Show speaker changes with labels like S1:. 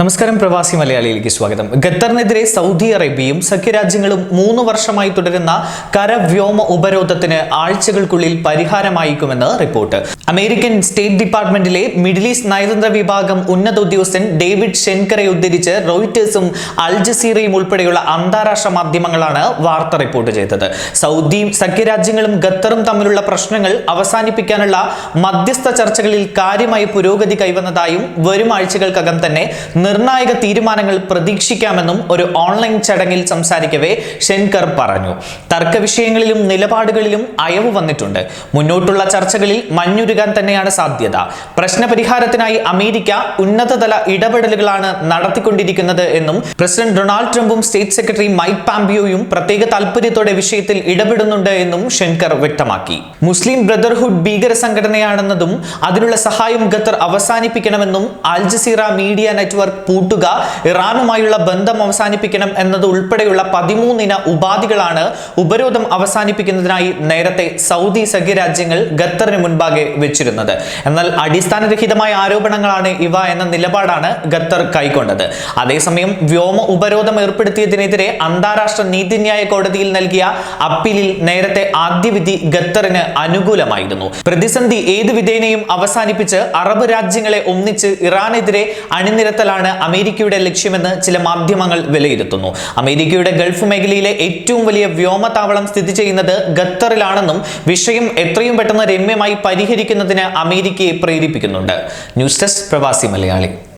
S1: നമസ്കാരം പ്രവാസി മലയാളിയിലേക്ക് സ്വാഗതം. ഖത്തറിനെതിരെ സൗദി അറേബ്യയും സഖ്യരാജ്യങ്ങളും മൂന്ന് വർഷമായി തുടരുന്ന കരവ്യോമ ഉപരോധത്തിന് ആഴ്ചകൾക്കുള്ളിൽ പരിഹാരമായിക്കുമെന്ന് റിപ്പോർട്ട്. അമേരിക്കൻ സ്റ്റേറ്റ് ഡിപ്പാർട്ട്മെന്റിലെ മിഡിൽ ഈസ്റ്റ് നയതന്ത്ര വിഭാഗം ഉന്നത ഉദ്യോഗസ്ഥൻ ഡേവിഡ് ഷെൻകറെ ഉദ്ധരിച്ച് റോയിറ്റേഴ്സും അൽ ജസീറയും ഉൾപ്പെടെയുള്ള അന്താരാഷ്ട്ര മാധ്യമങ്ങളാണ് വാർത്ത റിപ്പോർട്ട് ചെയ്തത്. സൗദി സഖ്യരാജ്യങ്ങളും ഖത്തറും തമ്മിലുള്ള പ്രശ്നങ്ങൾ അവസാനിപ്പിക്കാനുള്ള മധ്യസ്ഥ ചർച്ചകളിൽ കാര്യമായ പുരോഗതി കൈവന്നതായും വരും ആഴ്ചകൾക്കകം തന്നെ നിർണായക തീരുമാനങ്ങൾ പ്രതീക്ഷിക്കാമെന്നും ഒരു ഓൺലൈൻ ചടങ്ങിൽ സംസാരിക്കവേ ഷെൻകർ പറഞ്ഞു. തർക്ക വിഷയങ്ങളിലും നിലപാടുകളിലും അയവ് വന്നിട്ടുണ്ട്. മുന്നോട്ടുള്ള ചർച്ചകളിൽ മഞ്ഞുരുകാൻ തന്നെയാണ് സാധ്യത. പ്രശ്നപരിഹാരത്തിനായി അമേരിക്ക ഉന്നതതല ഇടപെടലുകളാണ് നടത്തിക്കൊണ്ടിരിക്കുന്നത് എന്നും പ്രസിഡന്റ് ഡൊണാൾഡ് ട്രംപും സ്റ്റേറ്റ് സെക്രട്ടറി മൈക്ക് പാമ്പിയോയും പ്രത്യേക താൽപര്യത്തോടെ വിഷയത്തിൽ ഇടപെടുന്നുണ്ട് എന്നും ഷെൻകർ വ്യക്തമാക്കി. മുസ്ലിം ബ്രദർഹുഡ് ഭീകര സംഘടനയാണെന്നതും അതിനുള്ള സഹായം ഖത്തർ അവസാനിപ്പിക്കണമെന്നും അൽ ജസീറ മീഡിയ നെറ്റ്വർക്ക് പൂട്ടുക ഇറാനുമായുള്ള ബന്ധം അവസാനിപ്പിക്കണം എന്നത് ഉൾപ്പെടെയുള്ള പതിമൂന്നിന ഉപാധികളാണ് ഉപരോധം അവസാനിപ്പിക്കുന്നതിനായി നേരത്തെ സൗദി സഖ്യരാജ്യങ്ങൾ ഖത്തറിന് മുൻപാകെ വെച്ചിരുന്നത്. എന്നാൽ അടിസ്ഥാനരഹിതമായ ആരോപണങ്ങളാണ് ഇവ എന്ന നിലപാടാണ് ഖത്തർ കൈക്കൊണ്ടത്. അതേസമയം വ്യോമ ഉപരോധം ഏർപ്പെടുത്തിയതിനെതിരെ അന്താരാഷ്ട്ര നീതിന്യായ കോടതിയിൽ നൽകിയ അപ്പീലിൽ നേരത്തെ ആദ്യ വിധി ഖത്തറിന് അനുകൂലമായിരുന്നു. പ്രതിസന്ധി ഏത് വിധേനയും അവസാനിപ്പിച്ച് അറബ് രാജ്യങ്ങളെ ഒന്നിച്ച് ഇറാനെതിരെ അണിനിരത്തലാണ് അമേരിക്കയുടെ ലക്ഷ്യമെന്ന് ചില മാധ്യമങ്ങൾ വിലയിരുത്തുന്നു. അമേരിക്കയുടെ ഗൾഫ് മേഖലയിലെ ഏറ്റവും വലിയ വ്യോമത്താവളം സ്ഥിതി ചെയ്യുന്നത് ഖത്തറിലാണെന്നും വിഷയം എത്രയും പെട്ടെന്ന് രമ്യമായി പരിഹരിക്കുന്നതിന് അമേരിക്കയെ പ്രേരിപ്പിക്കുന്നുണ്ട്. ന്യൂസ് ഡെസ്ക് പ്രവാസി മലയാളി.